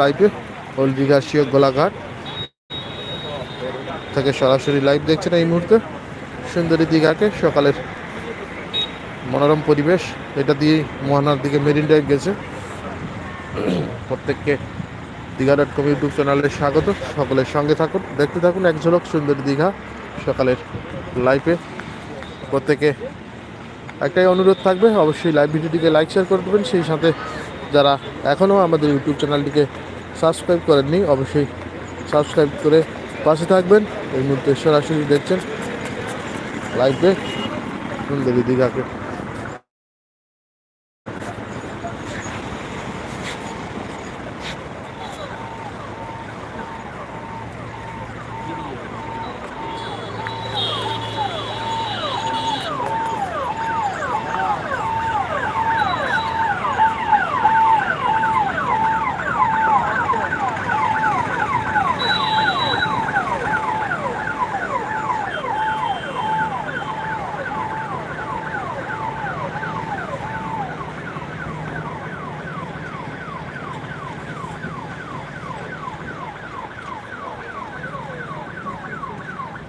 লাইভে হলদিঘা শিয়ক গোলাঘাট থেকে সরাসরি লাইভ দেখছেন এই মুহূর্তে। সুন্দরী দীঘাকে সকালের মনোরম পরিবেশ, এটা দিয়ে মোহনার দিকে মেরিন ড্রাইভ গেছে। প্রত্যেককে দীঘা ডট কম ইউটিউব চ্যানেলে স্বাগত। সকলের সঙ্গে থাকুন, দেখতে থাকুন এক ঝলক সুন্দরী দীঘা সকালের লাইভে প্রত্যেকে একটাই অনুরোধ থাকবে, অবশ্যই লাইভ ভিডিওটিকে লাইক শেয়ার করে দেবেন, সেই সাথে যারা এখনও আমাদের ইউটিউব চ্যানেলটিকে সাবস্ক্রাইব করেননি, অবশ্যই সাবস্ক্রাইব করে পাশে থাকবেন। এই মুহূর্তে সরাসরি দেখছেন লাইভে সুন্দরী দীঘাকে।